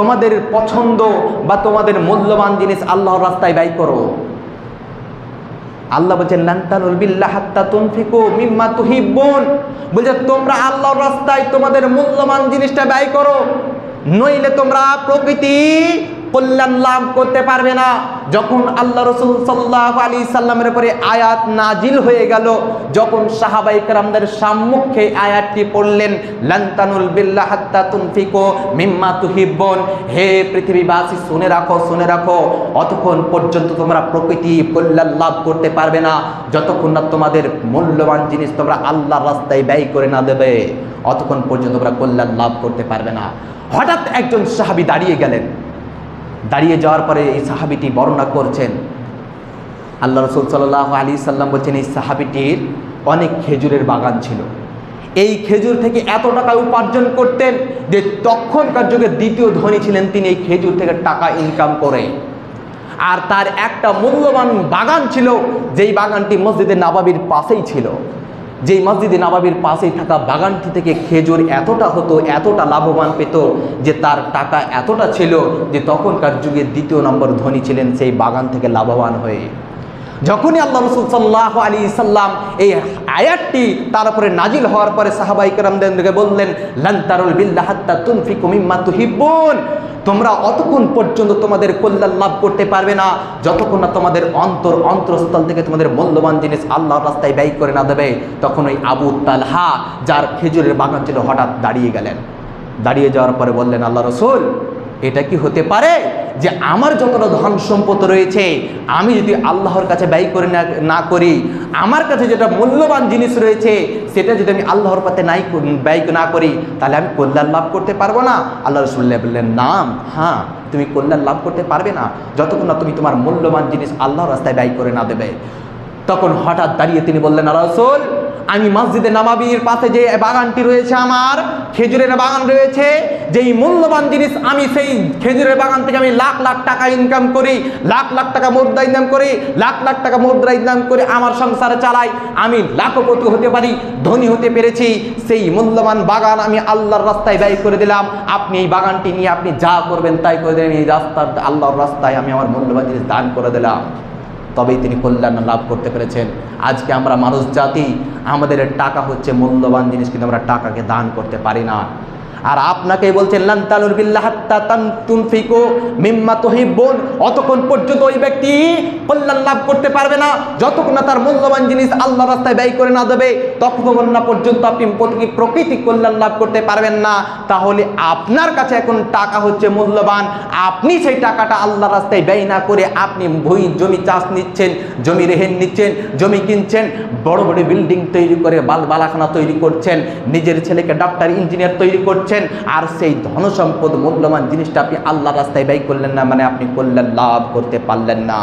তোমাদের পছন্দ বা তোমাদের মূল্যবান জিনিস আল্লাহর রাস্তায় ব্যয় করো। আল্লাহ বলছেন হাত্তা বলছে, তোমরা আল্লাহর রাস্তায় তোমাদের মূল্যবান জিনিসটা ব্যয় করো, নইলে তোমরা প্রকৃতি কল্যাণ লাভ করতে পারবে না। যখন আল্লাহ রসুল সাল্লাহ আলী সাল্লামের উপরে আয়াত নাজিল হয়ে গেল, যখন সাহাবাই কারামদের সম্মুখে আয়াতটি পড়লেন, লান্তানুল বিল্লাহ হাত্তা তুনফিকু মিম্মা তুহিব্বুন। হে পৃথিবীবাসী, শুনে রাখো শুনে রাখো, অতক্ষণ পর্যন্ত তোমরা প্রকৃতি কল্যাণ লাভ করতে পারবে না। যতক্ষণ না তোমাদের মূল্যবান জিনিস তোমরা আল্লাহর রাস্তায় ব্যয় করে না দেবে, অতক্ষণ পর্যন্ত তোমরা কল্যাণ লাভ করতে পারবে না। হঠাৎ একজন সাহাবি দাঁড়িয়ে গেলেন। দাঁড়িয়ে যাওয়ার পরে এই সাহাবিটি বর্ণনা করছেন। আল্লাহ রসুল সাল্লাহ আলী সাল্লাম বলছেন, এই সাহাবিটির অনেক খেজুরের বাগান ছিল। এই খেজুর থেকে এত টাকা উপার্জন করতেন যে তখনকার যুগে দ্বিতীয় ধনী ছিলেন তিনি এই খেজুর থেকে টাকা ইনকাম করে। আর তার একটা মূল্যবান বাগান ছিল, যেই বাগানটি মসজিদে নাবাবির পাশেই ছিল। যেই মসজিদে নাবাবির পাশেই থাকা বাগানটি থেকে খেজুর এতটা হতো, এতটা লাভবান পেত যে তার টাকা এতটা ছিল যে তখনকার যুগে দ্বিতীয় নম্বর ধনী ছিলেন সেই বাগান থেকে লাভবান হয়ে। যখনই আল্লাহ রসুল সাল্লাহ আলী সাল্লাম এই আয়াতটি তার উপরে নাজিল হওয়ার পরে সাহাবাই কেরামদেরকে বললেন লান্তারুল বিল্লাহাত্তা তুনফিকু মিম্মা তুহিব্বুন। তোমরা অতক্ষণ পর্যন্ত তোমাদের কল্যাণ লাভ করতে পারবে না, যতক্ষণ না তোমাদের অন্তর অন্তরস্থল থেকে তোমাদের মূল্যবান জিনিস আল্লাহর রাস্তায় ব্যয় করে না দেবে তখন ওই আবু তালহা, যার খেজুরের বাগান ছিল, হঠাৎ দাঁড়িয়ে গেলেন। দাঁড়িয়ে যাওয়ার পরে বললেন, আল্লাহ রসুল, এটা কি হতে পারে? যে আমার যতটা ধন সম্পদ রয়েছে, আমি যদি আল্লাহর কাছে ব্যয় করে না করি, আমার কাছে যেটা মূল্যবান জিনিস রয়েছে, সেটা যদি আমি আল্লাহর পথে নাই ব্যয় না করি, তাহলে আমি কল্যাণ লাভ করতে পারব না। আল্লাহ রসুল্লাহ বললেন, নাম হ্যাঁ তুমি কল্যাণ লাভ করতে পারবে না। যতক্ষণ না তুমি তোমার মূল্যবান জিনিস আল্লাহর রাস্তায় ব্যয় করে না দেবে। তখন হঠাৎ দাঁড়িয়ে তিনি বললেন, আল্লাহ আমি মসজিদে নামাবির পাশে যে বাগানটি রয়েছে আমার, খেজুরের বাগান রয়েছে, যেই মূল্যবান জিনিস আমি সেই খেজুরের বাগান থেকে আমি লাখ লাখ টাকা ইনকাম করি, লাখ লাখ টাকা মুদ্রা ইনকাম করি, লাখ লাখ টাকা মুদ্রা ইনকাম করে আমার সংসারে চালাই, আমি লাখপতি হতে পারি, ধনী হতে পেরেছি, সেই মূল্যবান বাগান আমি আল্লাহর রাস্তায় ব্যয় করে দিলাম, আপনি এই বাগানটি নিয়ে আপনি যা করবেন তাই করে দিলেন, এই রাস্তার, আল্লাহর রাস্তায় আমি আমার মূল্যবান জিনিস দান করে দিলাম। তবেই তিনি কল্যাণ লাভ করতে পেরেছেন। আজকে আমরা মানুষ জাতি, আমাদের টাকা হচ্ছে মূল্যবান জিনিস, কিন্তু আমরা টাকাকে দান করতে পারি না। আর আপনাকে বলছেন তুহিব্বুন। অতক্ষণ পর্যন্ত ওই ব্যক্তি কল্যাণ লাভ করতে পারবে না। যতক্ষণ না তার মূল্যবান জিনিস আল্লাহ রাস্তায় ব্যয় করে না দেবে, ততক্ষণ না পর্যন্ত আপনি প্রকৃতি কল্যাণ লাভ করতে পারবেন না। তাহলে আপনার কাছে এখন টাকা হচ্ছে মূল্যবান। আপনি সেই টাকাটা আল্লাহ রাস্তায় ব্যয় না করে আপনি ভুই জমি চাষ নিচ্ছেন, জমি রেহেন নিচ্ছেন, জমি কিনছেন, বড় বড় বিল্ডিং তৈরি করে বাল বালাখানা তৈরি করছেন, নিজের ছেলেকে ডাক্তার, ইঞ্জিনিয়ার তৈরি করছেন, আর সেই ধন সম্পদ মূল্যবান জিনিসটা আপনি আল্লাহ রাস্তায় ব্যয় করলেন না মানে আপনি কল্যাণ লাভ করতে পারলেন না।